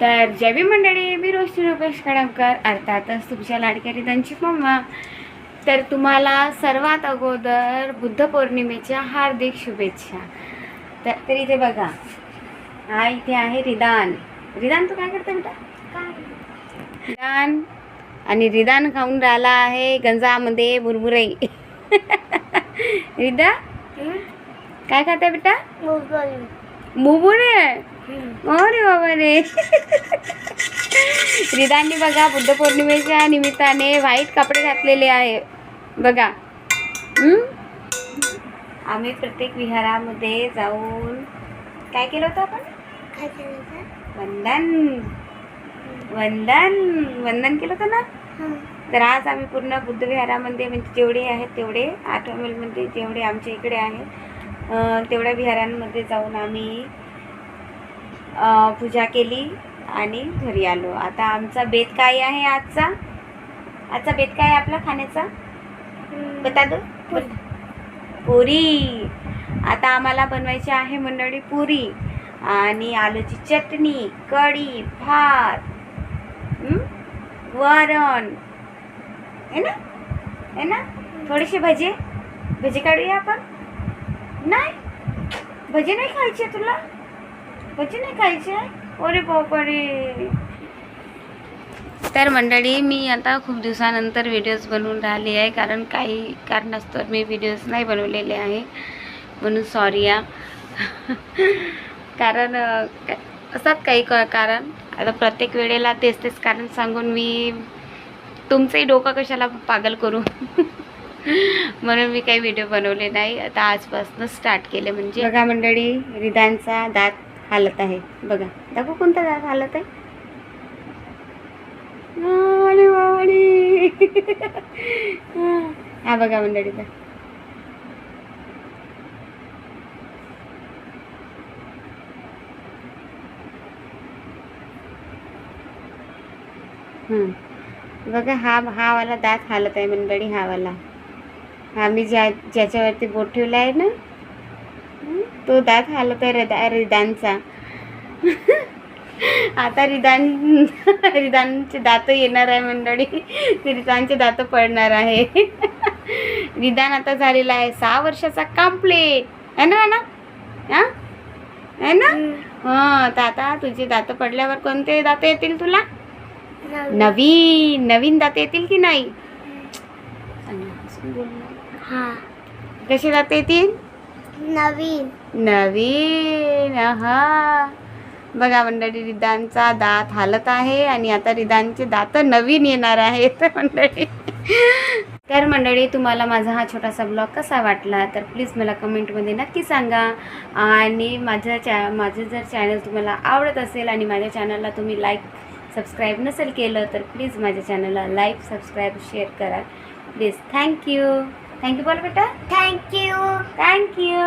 तर जय मंडळी मी रोशनी रुपेश कडामकर अर्थातच तुमच्या लाडक्या रिदांची मम्मा. तर तुम्हाला सर्वात अगोदर बुद्ध पौर्णिमेच्या हार्दिक शुभेच्छा. तर तर इथे बघा. हा इथे आहे रिदान. रिदान तू काय करते बेटा? रिदान. आणि रिदान खाऊन राहिला आहे गंजामध्ये मुरमुरे. रिदा काय खाते बेटा? मुरमुरे? अरे बाबा रे. रिदांनी बघा बुद्ध पौर्णिमेच्या निमित्ताने व्हाईट कपडे घातलेले आहे. बघा? आम्ही प्रत्येक विहारामध्ये जाऊन काय केलं होतं आपण? वंदन. वंदन. वंदन केलं होतं ना? तर आज आम्ही पूर्ण बुद्ध विहारामध्ये म्हणजे जेवढे आहेत तेवढे आठमध्ये जेवढे आमच्या इकडे आहेत तेवढ्या विहारांमध्ये जाऊन आम्ही पूजा केली आणि घरी आलो. आता आमचा बेत काय आहे आजचा? आजचा बेत काय आहे आपला खाण्याचा? बता दो. पुरी. आता आम्हाला बनवायची आहे मंडळी पुरी आणि आलूची चटणी कढी भात? वरण. है ना? है ना? थोडेसे भजे. भजे काढूया आपण? नाही? भजे नाही खायचे तुला? भजे नाही खायचे? अरे बापरे. तर मंडळी मी आता खूप दिवसानंतर व्हिडिओज बनवून राहिली आहे. कारण काही कारणास्तव मी व्हिडिओज नाही बनवलेले आहे. म्हणून सॉरी या. कारण असतात काही क- कारण. आता प्रत्येक वेळेला तेच तेच कारण सांगून मी तुमचंही डोकं कशाला पागल करू? म्हणून मी काही व्हिडिओ बनवले नाही. आता आजपासून स्टार्ट केले म्हणजे. बघा मंडळी रिदांचा दात हालत आहे. बघा दाखव कोणता दात हालत आहे? वाडी वाडी हा बघा मंडळी बघा. बघा हा हा वाला दात हालत आहे मंडळी हा वाला. हा मी ज्या ज्याच्यावरती बोट ठेवला आहे ना तो दात हालत आहे रिदा रिदानचा आता रिदान रिदानचे दात येणार आहे मंडळी. रिदानचे दात पडणार आहे. रिदान आता झालेला आहे. सहा वर्षाचा कंप्लीट आहे ना ना हा? आहे ना? हा तर आता तुझे दात पडल्यावर कोणते दात येतील तुला? नवीन. नवीन. दात येतील की नाही? हा. कसे दात येतील? नवीन. नवीन हा बघा मंडळी रिदानचा दात हालत आहे आणि आता रिदानचे दात नवीन येणार आहेत मंडळी. तर मंडळी तुम्हाला माझा हा छोटासा ब्लॉग कसा वाटला तर प्लीज मला कमेंटमध्ये नक्की सांगा. आणि माझं चॅ माझं जर चॅनल तुम्हाला आवडत असेल आणि माझ्या चॅनलला तुम्ही लाईक सबस्क्राईब नसेल केलं तर प्लीज माझ्या चॅनलला लाईक सबस्क्राईब शेअर करा. Please thank you thank you बोल बेटा थँक्यू थँक्यू